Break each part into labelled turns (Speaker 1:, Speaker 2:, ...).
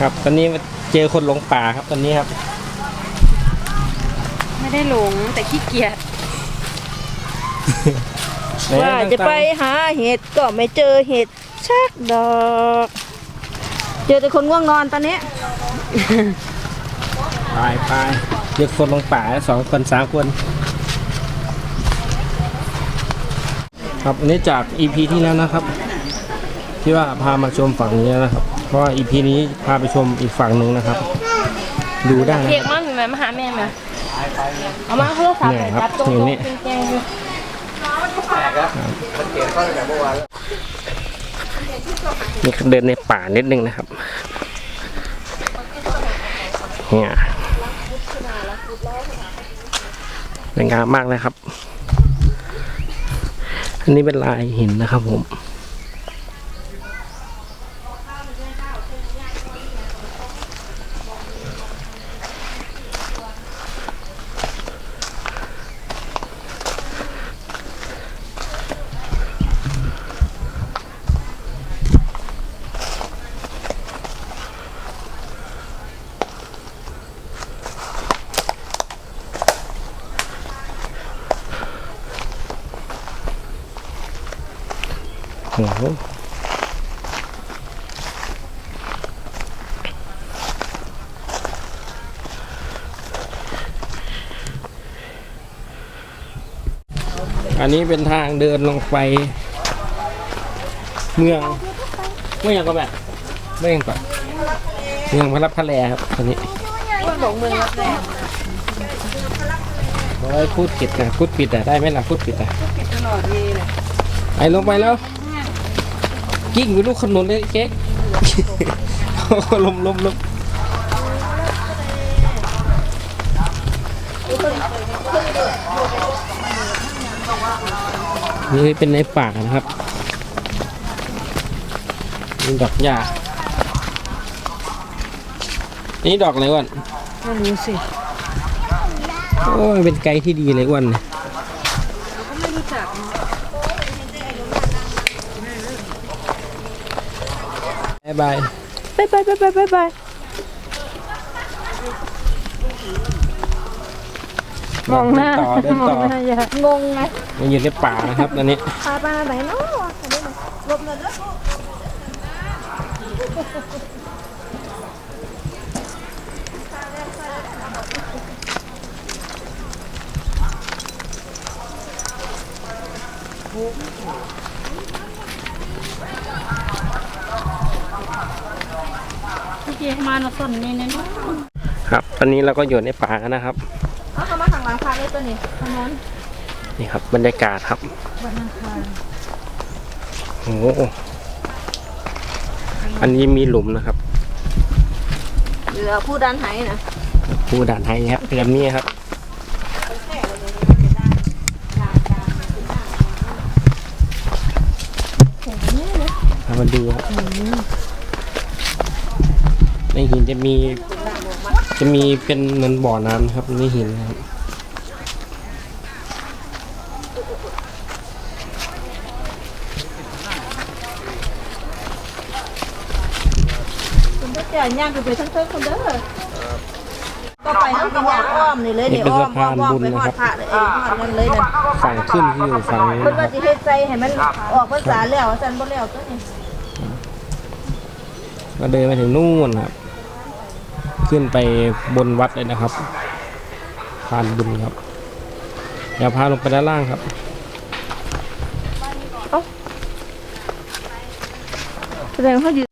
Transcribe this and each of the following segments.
Speaker 1: ครับ ตอนนี้มาเจอคนหลงป่าครับ ตอนนี้ครับ
Speaker 2: ไม่ได้หลงแต่ขี้เกียจ
Speaker 1: ไหน
Speaker 3: ว่าจะไปหาเห็ดก็ไม่เจอเห็ดชักดอก เจอแต่คนง่วงนอนตอนนี้
Speaker 1: ไปไปเจอคนหลงป่าสองคนสามคน ครับอันนี้จาก EP ที่แล้วนะครับ ที่ว่าพามาชมฝั่งนี้นะครับ เพราะว่า EP นี้พาไปชมอีกฝั่งหนึ่งนะครับ ดูได้นะ
Speaker 2: เรีย
Speaker 1: ค
Speaker 2: ก
Speaker 1: รับ
Speaker 2: มั่งอยู่ไหมมาหาแม่ไหมเอามาโทรศัพท์
Speaker 1: เนี่ย
Speaker 2: ไป
Speaker 1: ครับ
Speaker 2: จับตรง
Speaker 1: อย่าง
Speaker 2: โต๊ะ
Speaker 1: นี้
Speaker 2: เป็นแกงอยู่
Speaker 1: นี่เดินในป่านิดนึงนะครับเนี่ยสวยงามมากเลยครับ อันนี้เป็นลายหินนะครับผม โอ้โหอันนี้เป็นทางเดินลงไป เมือง เมืองก็แบบเมืองก่อนเมืองพระรับพระแลครับตอนนี้โอ้ยพูดผิดนะพูดผิดอะได้ไหมล่ะพูดผิดอะไปลงไปแล้ว กิ้งไปลูกขนุนเลยเก๊กลมลมลมนี่เป็นในป่านะครับนี่ดอกหญ้านี่ดอกอะไรอ้วน
Speaker 3: ไม่รู้สิ
Speaker 1: โอ้ยเป็นไกด์ที่ดีเลยอ้วนเนี่ย บายบาย
Speaker 3: ไปไปไปไปไปไปมองหน้า
Speaker 1: เดินต่อเดิน
Speaker 3: มอ
Speaker 1: ต่อง
Speaker 3: หน้าอย่างงไง
Speaker 1: มันอยู่ในป่านะครับตอนนี้
Speaker 3: พาไปไหนเนาะอันนี้มันหลบหน่อยเด้อ
Speaker 2: พี่ เจมาหน่ะสนนี่เนี่ยเนาะ
Speaker 1: ครับตอนนี้เราก็อยู่ในป่านะครับ
Speaker 3: เอาเข้ามาทางหลังคาเลยตัวนี้ทางนั้น
Speaker 1: นี่ครับบรรยากาศครับ
Speaker 3: วันอังคาร
Speaker 1: โอ้โหอันนี้มีหลุมนะครับ
Speaker 3: เหลือผู้ดันไหนะ
Speaker 1: ผู้ด่านไทยครับเรียมนี้ครับเรามาดูครับใน หินจะมี จะมีเป็นเหมือนบ่อน้ำนะครับในหินนะครับ
Speaker 3: คุณก็จะย่างไปทั้งเทิงคนเด้อก็ไปทั้งกินยางอ้อมนี่เลยนี่อ้อมอ้อมอ้อมไปหอดพระเลยเอ้ยหอดนั่นเลยนะ
Speaker 1: ฝั่งขึ้นที่อยู่ฝั่งนี้
Speaker 3: เพิ่น
Speaker 1: นะค
Speaker 3: ว่า
Speaker 1: รับ
Speaker 3: สิเฮ็ดใจให้มันออกภาษาแล้วสันบ่แล้วตัวนี้
Speaker 1: ก็เดินไปถึงนู่นครับ ขึ้นไปบนวัดเลยนะครับพานบุญครับเดี๋ยวพาลงไปด้านล่างครับ
Speaker 3: แสดงว่าเขาอยู่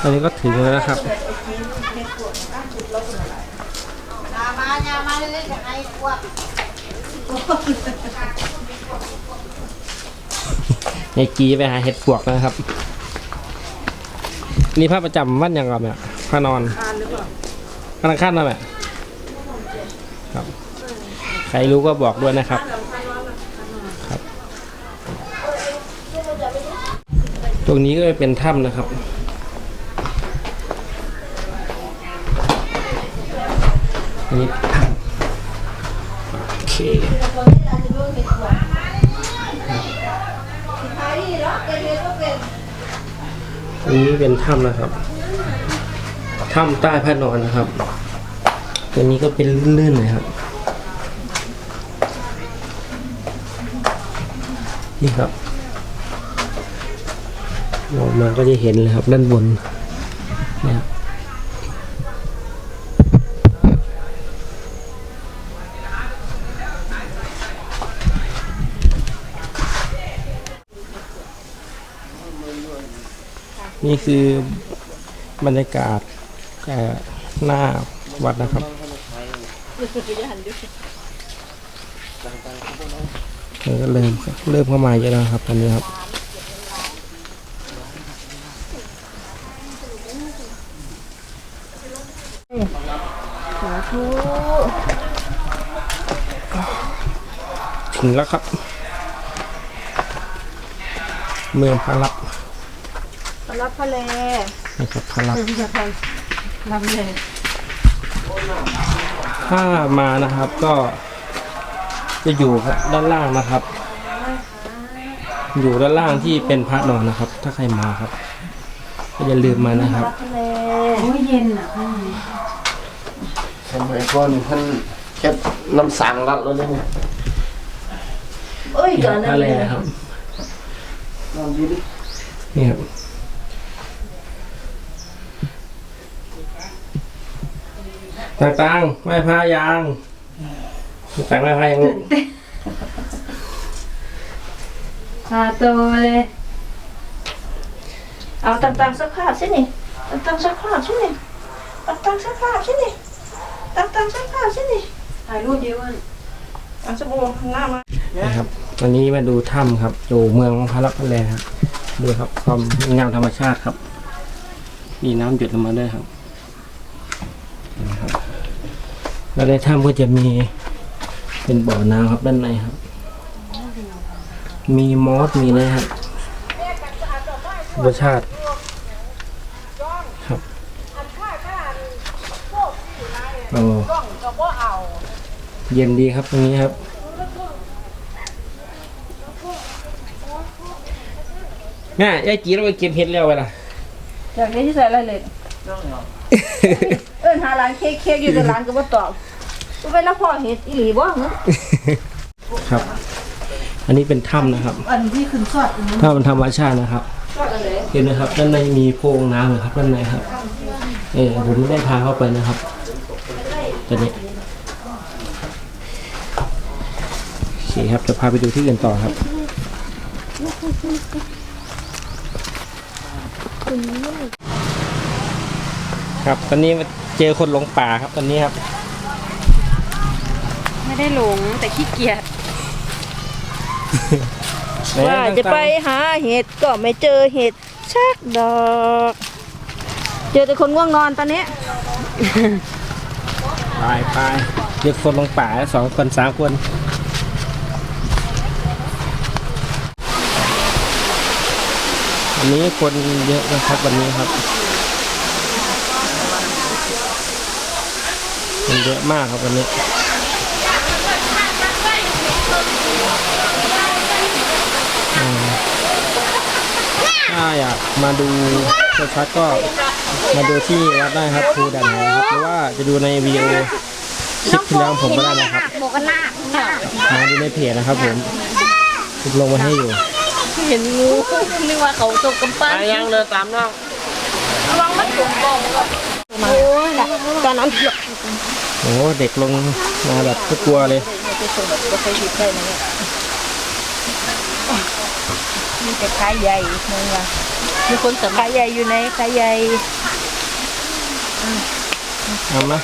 Speaker 1: ตอนนี้ก็ถึงแล้วนะครับในกีไปหาเห็ดปวกนะครับ นี่ผ้าประจำวันยังก่อนเนี่ยผ้านอนพนังขั้นมาไหมครับ ใครรู้ก็บอกด้วยนะครับ ครับ ตรงนี้ก็เป็นถ้ำนะครับอันนี้ถ้ำโอเค อันนี้เป็นถ้ำนะครับถ้ำใต้พระนอนนะครับ ตัวนี้ก็เป็นลื่นๆเลยครับ นี่ครับมองมาก็จะเห็นเลยครับด้านบนนะครับ นี่คือบรรยากาศเอ่หน้าวัดนะครับมันก็เริ่มเริ่มเข้ามาเยอะแล้วครับตอนนี้ครับ
Speaker 3: สาธุ
Speaker 1: ถึงแล้วครับ เมืองพระ ลับ
Speaker 3: พระรับพะแล
Speaker 1: รับพระลับ
Speaker 2: ลำเล
Speaker 1: ถ้ามานะครับก็จะอยู่ครับด้านล่างนะครับ อยู่ด้านล่างที่เป็นพระนอนนะครับ ถ้าใครมาครับก็อย่าลืมมานะครับ
Speaker 3: รับพะแล
Speaker 2: โอ้ยเย็นอะข้างใน
Speaker 1: สมัยก่อนท่านแค่น้ำสังรัดแล้วเนี่ย
Speaker 3: เอ้ยก่อน
Speaker 1: อะไรครับนี่ครับ ต่างๆไหว้พระยางต่างๆไหว้พระยังลูก
Speaker 2: ชาโตเลย
Speaker 3: เอาต่างๆสักภาพสินี่ต่างๆสักภาพสินี่ต่างๆสักภาพสินี่ต่างๆสักภาพสินี่
Speaker 2: ถ่ายรูปเยอะมาก
Speaker 3: เอันสบู่หน้ามา
Speaker 1: นะครับวันนี้มาดูถ้ำครับอยู่เมืองพระลับพระแลครับดูครับความงามธรรมชาติครับ มีน้ำหยดลงมาด้วยครับเห็นไหมครับ แล้วในถ้ำก็จะมีเป็นบ่อน้ำครับด้านในครับ มีมอสมีอะไรครับรสชาติครับโอ้เย็นดีครับตรงนี้ครับแม่ยายจีเราไปเก็บเห็ดแล้วไปล่ะ
Speaker 3: อยากได้ที่ใส่อะไรเลย เอิ้นหาร้านเค้กเค้กอยู่แต่ร้านก็บ่ตอบกูไปแล้วพ่อเฮ็ดอีหลีบ่หึ
Speaker 1: ครับ อันนี้เป็นถ้ำนะครับ
Speaker 3: อันที่ขึ้นสอดอันนี้
Speaker 1: ถ้ำมันธรรมชาตินะครับ
Speaker 3: สอดอะไร
Speaker 1: เห็นไหมครับด้านในมีโพรงน้ำเลยครับด้านในครับ เออผมไม่ได้พาเข้าไปนะครับตัวนี้โอเคครับจะพาไปดูที่อื่นต่อครับ ครับ ตอนนี้มาเจอคนหลงป่าครับ ตอนนี้ครับ
Speaker 2: ไม่ได้หลงแต่ขี้เกียจ
Speaker 3: ว่าจะไปหาเห็ดก็ไม่เจอเห็ดชักดอก เจอแต่คนง่วงนอนตอนนี้
Speaker 1: ไปไปเรียกคนลงป่าสองคนสามคนวันนี้คนเยอะนะครับวันนี้ครับ คนเยอะมากครับวันนี้อืมถ้าอยากมาดูชัดๆก็มาดูที่วัดได้ครับภูดันหายครับหรือว่าจะดูในวิดีโอคลิปที่แล้วของผมก็ได้นะครับ
Speaker 2: โบกันหน้า
Speaker 1: หาดูในเพจนะครับผมผมลงมาให้อยู่
Speaker 2: เห็นงูนึกว่าเขาตกกำปั้น
Speaker 1: ยังเดินตามน้อง
Speaker 2: ระวังมันถุงบอง
Speaker 3: โอ้ยตอนนั้นเโอ้
Speaker 1: เด็กลงมาแบบกลัวเลย
Speaker 3: มีแต่ขาใหญ่มึงว่ะ
Speaker 2: มีคนส
Speaker 3: ขาใหญ่อยู่ไหนขาใหญ่
Speaker 1: เอามา